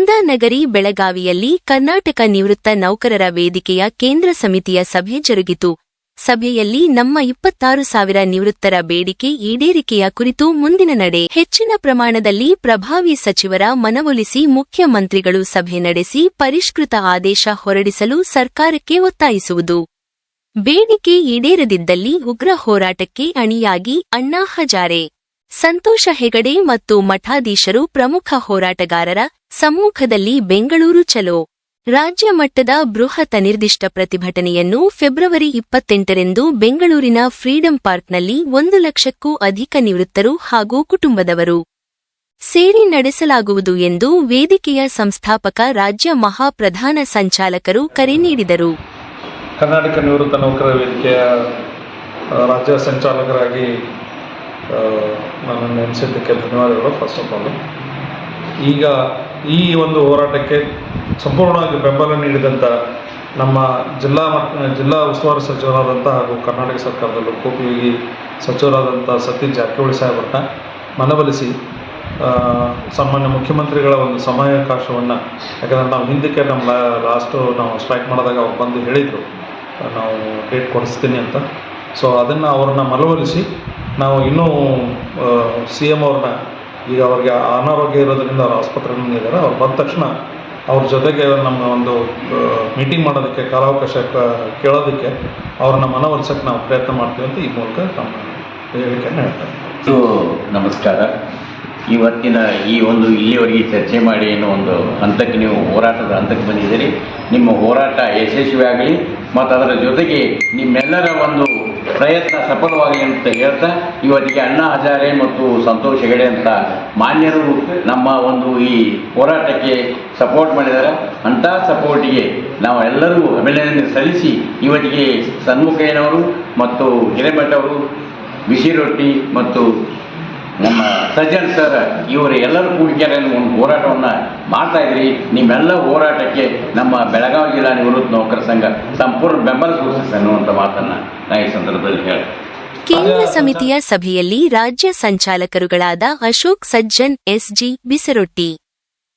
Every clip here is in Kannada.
ಕುಂದಾನಗರಿ ಬೆಳಗಾವಿಯಲ್ಲಿ ಕರ್ನಾಟಕ ನಿವೃತ್ತ ನೌಕರರ ವೇದಿಕೆಯ ಕೇಂದ್ರ ಸಮಿತಿಯ ಸಭೆ ಜರುಗಿತು. ಸಭೆಯಲ್ಲಿ ನಮ್ಮ ಇಪ್ಪತ್ತಾರು ಸಾವಿರ ನಿವೃತ್ತರ ಬೇಡಿಕೆ ಈಡೇರಿಕೆಯ ಕುರಿತು ಮುಂದಿನ ನಡೆ. ಹೆಚ್ಚಿನ ಪ್ರಮಾಣದಲ್ಲಿ ಪ್ರಭಾವಿ ಸಚಿವರ ಮನವೊಲಿಸಿ ಮುಖ್ಯಮಂತ್ರಿಗಳು ಸಭೆ ನಡೆಸಿ ಪರಿಷ್ಕೃತ ಆದೇಶ ಹೊರಡಿಸಲು ಸರ್ಕಾರಕ್ಕೆ ಒತ್ತಾಯಿಸುವುದು. ಬೇಡಿಕೆ ಈಡೇರದಿದ್ದಲ್ಲಿ ಉಗ್ರ ಹೋರಾಟಕ್ಕೆ ಅಣಿಯಾಗಿ ಅಣ್ಣಾ ಹಜಾರೆ. ಸಂತೋಷ ಹೆಗಡೆ ಮತ್ತು ಮಠಾಧೀಶರು ಪ್ರಮುಖ ಹೋರಾಟಗಾರರ ಸಮ್ಮುಖದಲ್ಲಿ ಬೆಂಗಳೂರು ಚಲೋ. ರಾಜ್ಯ ಮಟ್ಟದ ಬೃಹತ್ ನಿರ್ದಿಷ್ಟ ಪ್ರತಿಭಟನೆಯನ್ನು ಫೆಬ್ರವರಿ ಇಪ್ಪತ್ತೆಂಟರಂದು ಬೆಂಗಳೂರಿನ ಫ್ರೀಡಂ ಪಾರ್ಕ್ನಲ್ಲಿ ಒಂದು ಲಕ್ಷಕ್ಕೂ ಅಧಿಕ ನಿವೃತ್ತರು ಹಾಗೂ ಕುಟುಂಬದವರು ಸೇರಿ ನಡೆಸಲಾಗುವುದು ಎಂದು ವೇದಿಕೆಯ ಸಂಸ್ಥಾಪಕ ರಾಜ್ಯ ಮಹಾಪ್ರಧಾನ ಸಂಚಾಲಕರು ಕರೆ ನೀಡಿದರು. ಕರ್ನಾಟಕ ನಿವೃತ್ತ ನೌಕರರ ವೇದಿಕೆಯ ರಾಜ್ಯ ಸಂಚಾಲಕರಾಗಿ ನನ್ನನ್ನು ನೆನೆಸಿದ್ದಕ್ಕೆ ಧನ್ಯವಾದಗಳು ಫಸ್ಟ್ ಆಫ್ ಆಲ್ ಈಗ ಈ ಒಂದು ಹೋರಾಟಕ್ಕೆ ಸಂಪೂರ್ಣವಾಗಿ ಬೆಂಬಲ ನೀಡಿದಂಥ ನಮ್ಮ ಜಿಲ್ಲಾ ಜಿಲ್ಲಾ ಉಸ್ತುವಾರಿ ಸಚಿವರಾದಂಥ ಹಾಗೂ ಕರ್ನಾಟಕ ಸರ್ಕಾರದ ಲೋಕೋಪಯೋಗಿ ಸಚಿವರಾದಂಥ ಸತೀಶ್ ಜಾರಕಿಹೊಳಿ ಸಾಹೇಬರನ್ನ ಮನವೊಲಿಸಿ ಸಾಮಾನ್ಯ ಮುಖ್ಯಮಂತ್ರಿಗಳ ಒಂದು ಸಮಯಾವಕಾಶವನ್ನು, ಯಾಕಂದರೆ ನಾವು ಹಿಂದಕ್ಕೆ ನಮ್ಮ ಲಾಸ್ಟು ನಾವು ಸ್ಟ್ರೈಕ್ ಮಾಡಿದಾಗ ಅವ್ರು ಬಂದು ಹೇಳಿದರು, ನಾವು ಡೇಟ್ ಕೊಡಿಸ್ತೀನಿ ಅಂತ. ಸೊ ಅದನ್ನು ಅವ್ರನ್ನ ಮನವೊಲಿಸಿ ನಾವು ಇನ್ನೂ ಸಿ ಎಂ ಅವ್ರನ್ನ ಈಗ ಅವ್ರಿಗೆ ಅನಾರೋಗ್ಯ ಇರೋದರಿಂದ ಅವ್ರ ಆಸ್ಪತ್ರೆಯಲ್ಲಿ ಇದ್ದಾರೆ ಅವ್ರು ಬಂದ ತಕ್ಷಣ ಅವ್ರ ಜೊತೆಗೆ ನಮ್ಮ ಒಂದು ಮೀಟಿಂಗ್ ಮಾಡೋದಕ್ಕೆ, ಕಾಲಾವಕಾಶ ಕೇಳೋದಕ್ಕೆ ಅವ್ರನ್ನ ಮನವೊಲಿಸೋಕ್ಕೆ ನಾವು ಪ್ರಯತ್ನ ಮಾಡ್ತೀವಿ ಅಂತ ಈ ಮೂಲಕ ನಮ್ಮ ಹೇಳಿಕೆಯನ್ನು ಹೇಳ್ತಾರೆ ನಮಸ್ಕಾರ. ಇವತ್ತಿನ ಈ ಒಂದು ಇಲ್ಲಿವರೆಗೆ ಚರ್ಚೆ ಮಾಡಿ ಏನೋ ಒಂದು ಹಂತಕ್ಕೆ ನೀವು ಹೋರಾಟದ ಹಂತಕ್ಕೆ ಬಂದಿದ್ದೀರಿ. ನಿಮ್ಮ ಹೋರಾಟ ಯಶಸ್ವಿಯಾಗಲಿ ಮತ್ತು ಅದರ ಜೊತೆಗೆ ನಿಮ್ಮೆಲ್ಲರ ಒಂದು ಪ್ರಯತ್ನ ಸಫಲವಾಗಲಿ ಅಂತ ಹೇಳ್ತಾ, ಇವತ್ತಿಗೆ ಅಣ್ಣಾ ಹಜಾರೆ ಮತ್ತು ಸಂತೋಷ್ ಹೆಗಡೆ ಅಂತ ಮಾನ್ಯರು ನಮ್ಮ ಒಂದು ಈ ಹೋರಾಟಕ್ಕೆ ಸಪೋರ್ಟ್ ಮಾಡಿದ್ದಾರೆ. ಅಂಥ ಸಪೋರ್ಟಿಗೆ ನಾವು ಎಲ್ಲರೂ ಅಭಿನಂದನೆ ಸಲ್ಲಿಸಿ ಇವತ್ತಿಗೆ ಸನ್ಮುಖಯ್ಯನವರು ಮತ್ತು ಹಿರೇಮಠ ಅವರು ಬಿಸಿ ರೊಟ್ಟಿ ಮತ್ತು ನಮ್ಮ ಸಜ್ಜನ್ ಸರ್, ಇವರು ಎಲ್ಲರೂ ಕೂಡಿಕೆರೆಯಲ್ಲಿ ಒಂದು ಹೋರಾಟವನ್ನು ಮಾಡ್ತಾ ಇದ್ರಿ. ನಿಮ್ಮೆಲ್ಲ ಹೋರಾಟಕ್ಕೆ ನಮ್ಮ ಬೆಳಗಾವಿ ಜಿಲ್ಲಾ ನಿವೃತ್ತ ನೌಕರ ಸಂಘ ಸಂಪೂರ್ಣ ಬೆಂಬಲ ಸೂಚಿಸ್ ಅನ್ನುವಂಥ ಮಾತನ್ನ ನಾನು ಈ ಸಂದರ್ಭದಲ್ಲಿ ಹೇಳಿ ಕೇಂದ್ರ ಸಮಿತಿಯ ಸಭೆಯಲ್ಲಿ ರಾಜ್ಯ ಸಂಚಾಲಕರುಗಳಾದ ಅಶೋಕ್ ಸಜ್ಜನ್, ಎಸ್ಜಿ ಬಿಸರೊಟ್ಟಿ,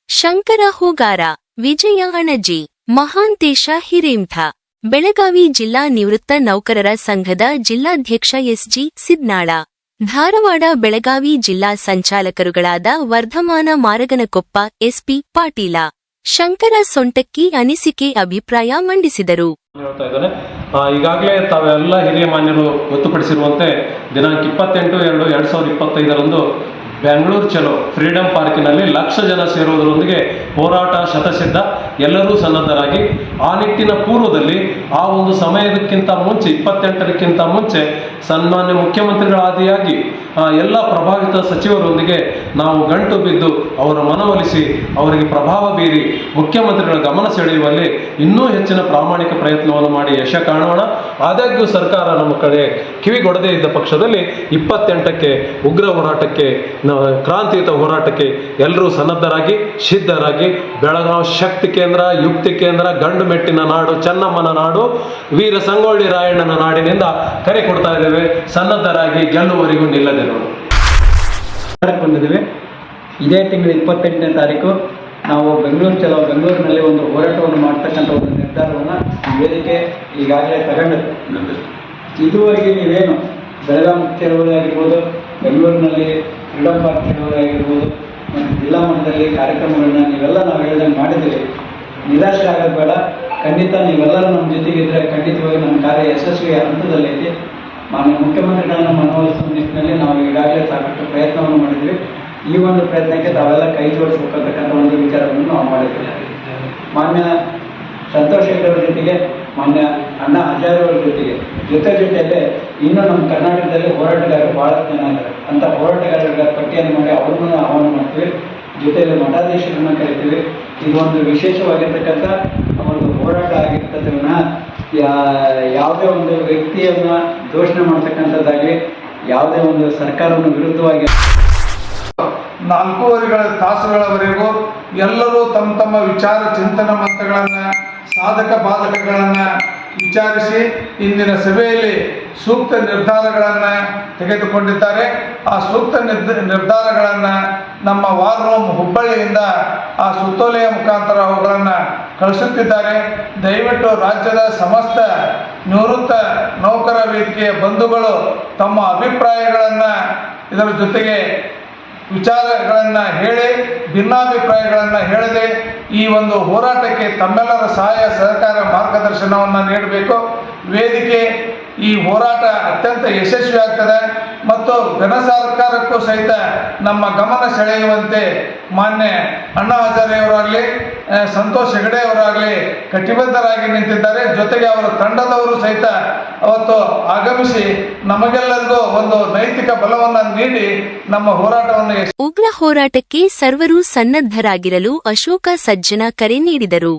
ಶಂಕರ ಹೂಗಾರ, ವಿಜಯ ಅಣಜಿ, ಮಹಾಂತೇಶ ಹಿರೇಂಠ ಬೆಳಗಾವಿ ಜಿಲ್ಲಾ ನಿವೃತ್ತ ನೌಕರರ ಸಂಘದ ಜಿಲ್ಲಾಧ್ಯಕ್ಷ ಎಸ್ಜಿ ಸಿದ್ನಾಳ. ಧಾರವಾಡ ಬೆಳಗಾವಿ ಜಿಲ್ಲಾ ಸಂಚಾಲಕರುಗಳಾದ ವರ್ಧಮಾನ ಮಾರಗನಕೊಪ್ಪ, ಎಸ್ಪಿ ಪಾಟೀಲ. ಶಂಕರ ಸೊಂಟಕ್ಕಿ ಅನಿಸಿಕೆ ಅಭಿಪ್ರಾಯ ಮಂಡಿಸಿದರು. ಈಗಾಗಲೇ ತಾವೆಲ್ಲ ಹಿರಿಯ ಮಾನ್ಯರು ಗೊತ್ತುಪಡಿಸಿರುವಂತೆ ದಿನಾಂಕ ಇಪ್ಪತ್ತೆಂಟು ಎರಡು ಎರಡು ಸಾವಿರದ ಇಪ್ಪತ್ತೈದರಂದು ಬೆಂಗಳೂರು ಚಲೋ. ಫ್ರೀಡಂ ಪಾರ್ಕಿನಲ್ಲಿ ಲಕ್ಷ ಜನ ಸೇರುವುದರೊಂದಿಗೆ ಹೋರಾಟ ಶತಸಿದ್ಧ. ಎಲ್ಲರೂ ಸನ್ನದ್ಧರಾಗಿ. ಆ ನಿಟ್ಟಿನ ಪೂರ್ವದಲ್ಲಿ ಆ ಒಂದು ಸಮಯದಕ್ಕಿಂತ ಮುಂಚೆ, ಇಪ್ಪತ್ತೆಂಟರಕ್ಕಿಂತ ಮುಂಚೆ ಸನ್ಮಾನ್ಯ ಮುಖ್ಯಮಂತ್ರಿಗಳಾದಿಯಾಗಿ ಎಲ್ಲ ಪ್ರಭಾವಿತ ಸಚಿವರೊಂದಿಗೆ ನಾವು ಗಂಟು ಬಿದ್ದು ಅವರ ಮನವೊಲಿಸಿ ಅವರಿಗೆ ಪ್ರಭಾವ ಬೀರಿ ಮುಖ್ಯಮಂತ್ರಿಗಳ ಗಮನ ಸೆಳೆಯುವಲ್ಲಿ ಇನ್ನೂ ಹೆಚ್ಚಿನ ಪ್ರಾಮಾಣಿಕ ಪ್ರಯತ್ನವನ್ನು ಮಾಡಿ ಯಶ ಕಾಣೋಣ. ಆದಾಗ್ಯೂ ಸರ್ಕಾರ ನಮ್ಮ ಕಡೆ ಕಿವಿಗೊಡದೇ ಇದ್ದ ಪಕ್ಷದಲ್ಲಿ ಇಪ್ಪತ್ತೆಂಟಕ್ಕೆ ಉಗ್ರ ಹೋರಾಟಕ್ಕೆ ಕ್ರಾಂತಿಯುತ ಹೋರಾಟಕ್ಕೆ ಎಲ್ಲರೂ ಸನ್ನದ್ಧರಾಗಿ, ಸಿದ್ಧರಾಗಿ ಬೆಳಗಾವಿ ಶಕ್ತಿ ಕೇಂದ್ರ, ಯುಕ್ತಿ ಕೇಂದ್ರ, ಗಂಡು ಮೆಟ್ಟಿನ ನಾಡು, ಚೆನ್ನಮ್ಮನ ನಾಡು, ವೀರ ಸಂಗೊಳ್ಳಿ ರಾಯಣ್ಣನ ನಾಡಿನಿಂದ ಕರೆ ಕೊಡ್ತಾ ಇದ್ದೇವೆ. ಸನ್ನದ್ಧರಾಗಿ ಗೆಲ್ಲುವರಿಗೂ ನಿಲ್ಲದೆ ಬಂದಿದ್ದೀವಿ ಇದೇ ತಿಂಗಳ ಇಪ್ಪತ್ತೆಂಟನೇ ತಾರೀಕು ನಾವು ಬೆಂಗಳೂರು ಚಲೋ, ಬೆಂಗಳೂರಿನಲ್ಲಿ ಒಂದು ಹೋರಾಟವನ್ನು ಮಾಡ್ತಕ್ಕಂಥ ಒಂದು ನಿರ್ಧಾರವನ್ನು ವೇದಿಕೆ ಈಗಾಗಲೇ ತಗೊಂಡಿದೆ. ಇದುವರೆಗೆ ನೀವೇನು ಬೆಳಗಾಂ ಆಗಿರ್ಬೋದು ಬೆಂಗಳೂರಿನಲ್ಲಿ ಫ್ರೀಡಮ್ ಪಾರ್ಕ್ ಚಳವಳಿ ಆಗಿರ್ಬೋದು ಮತ್ತು ಜಿಲ್ಲಾ ಮಟ್ಟದಲ್ಲಿ ಕಾರ್ಯಕ್ರಮಗಳನ್ನ ನೀವೆಲ್ಲ ನಾವು ಹೇಳ್ದಂಗೆ ಮಾಡಿದ್ದೀವಿ ನಿರಾಶೆ ಆಗೋದು ಬೇಡ. ಖಂಡಿತ ನೀವೆಲ್ಲರೂ ನಮ್ಮ ಜೊತೆಗಿದ್ದರೆ ಖಂಡಿತವಾಗಿ ನಮ್ಮ ಕಾರ್ಯ ಯಶಸ್ವಿ ಹಂತದಲ್ಲೈತಿ ಮಾನ್ಯ ಮುಖ್ಯಮಂತ್ರಿಗಳನ್ನ ಮನವೊಲಿಸುವ ನಿಟ್ಟಿನಲ್ಲಿ ನಾವು ಈಗಾಗಲೇ ಸಾಕಷ್ಟು ಪ್ರಯತ್ನವನ್ನು ಮಾಡಿದ್ವಿ ಈ ಒಂದು ಪ್ರಯತ್ನಕ್ಕೆ ತಾವೆಲ್ಲ ಕೈ ಜೋಡಿಸ್ಬೇಕಂತಕ್ಕಂಥ ಒಂದು ವಿಚಾರವನ್ನು ನಾವು ಮಾಡಿದ್ವಿ ಮಾನ್ಯ ಸಂತೋಷ್ ಹೆಗ್ಡೆ ಅವ್ರ ಜೊತೆಗೆ, ಮಾನ್ಯ ಅಣ್ಣ ಹಜಾರೆ ಅವ್ರ ಜೊತೆಗೆ, ಜೊತೆ ಜೊತೆಯಲ್ಲೇ ಇನ್ನೂ ನಮ್ಮ ಕರ್ನಾಟಕದಲ್ಲಿ ಹೋರಾಟಗಾರರು ಭಾಳ ಜನ ಇದ್ದಾರೆ. ಅಂತ ಹೋರಾಟಗಾರರ ಪಟ್ಟಿಯನ್ನು ಮಾಡಿ ಅವ್ರನ್ನೂ ಆಹ್ವಾನ ಮಾಡ್ತೀವಿ. ಜೊತೆಯಲ್ಲಿ ಮಠಾಧೀಶರನ್ನ ಕರಿತೀವಿ. ಇದು ಒಂದು ವಿಶೇಷವಾಗಿರ್ತಕ್ಕಂಥ ಒಂದು ಹೋರಾಟ ಆಗಿರ್ತದೆ ವಿನಃ ಯಾ- ಯಾವುದೇ ಒಂದು ವ್ಯಕ್ತಿಯನ್ನ ದೋಷಣೆ ಮಾಡ್ತಕ್ಕಂಥದ್ದಾಗಲಿ, ಯಾವುದೇ ಒಂದು ಸರ್ಕಾರವನ್ನು ವಿರುದ್ಧವಾಗಿ ನಾಲ್ಕೂವರೆಗಳ ತಾಸುಗಳವರೆಗೂ ಎಲ್ಲರೂ ತಮ್ಮ ತಮ್ಮ ವಿಚಾರ ಚಿಂತನ ಮಂತ್ರಗಳನ್ನು ಸಾಧಕ ಬಾಧಕಗಳನ್ನು ವಿಚಾರಿಸಿ ಇಂದಿನ ಸಭೆಯಲ್ಲಿ ಸೂಕ್ತ ನಿರ್ಧಾರಗಳನ್ನು ತೆಗೆದುಕೊಂಡಿದ್ದಾರೆ. ಆ ಸೂಕ್ತ ನಿರ್ಧ ನಿರ್ಧಾರಗಳನ್ನು ನಮ್ಮ ವಾರ್ ರೂಮ್ ಹುಬ್ಬಳ್ಳಿಯಿಂದ ಆ ಸುತ್ತೋಲೆಯ ಮುಖಾಂತರ ಅವುಗಳನ್ನು ಕಳಿಸುತ್ತಿದ್ದಾರೆ. ದಯವಿಟ್ಟು ರಾಜ್ಯದ ಸಮಸ್ತ ನಿವೃತ್ತ ನೌಕರ ವೇದಿಕೆಯ ಬಂಧುಗಳು ತಮ್ಮ ಅಭಿಪ್ರಾಯಗಳನ್ನು ಇದರ ಜೊತೆಗೆ ವಿಚಾರಗಳನ್ನು ಹೇಳಿ, ಭಿನ್ನಾಭಿಪ್ರಾಯಗಳನ್ನು ಹೇಳದೆ ಈ ಒಂದು ಹೋರಾಟಕ್ಕೆ ತಮ್ಮೆಲ್ಲರ ಸಹಾಯ, ಸಹಕಾರ, ಮಾರ್ಗದರ್ಶನವನ್ನು ನೀಡಬೇಕು. ವೇದಿಕೆ ಈ ಹೋರಾಟ ಅತ್ಯಂತ ಯಶಸ್ವಿ ಆಗ್ತದೆ ಮತ್ತು ಘನ ಸರ್ಕಾರಕ್ಕೂ ಸಹಿತ ನಮ್ಮ ಗಮನ ಸೆಳೆಯುವಂತೆ ಮಾನ್ಯ ಅಣ್ಣಾ ಹಜಾರೆಯವರಾಗಲಿ ಸಂತೋಷ್ ಹೆಗಡೆ ಅವರಾಗಲಿ ಕಟಿಬದ್ಧರಾಗಿ ನಿಂತಿದ್ದಾರೆ. ಜೊತೆಗೆ ಅವರ ತಂಡದವರು ಸಹಿತ ಅವತ್ತು ಆಗಮಿಸಿ ನಮಗೆಲ್ಲರಿಗೂ ಒಂದು ನೈತಿಕ ಬಲವನ್ನು ನೀಡಿ ನಮ್ಮ ಹೋರಾಟವನ್ನು ಉಗ್ರ ಹೋರಾಟಕ್ಕೆ ಸರ್ವರೂ ಸನ್ನದ್ಧರಾಗಿರಲು ಅಶೋಕ ಸಜ್ಜನ ಕರೆ ನೀಡಿದರು.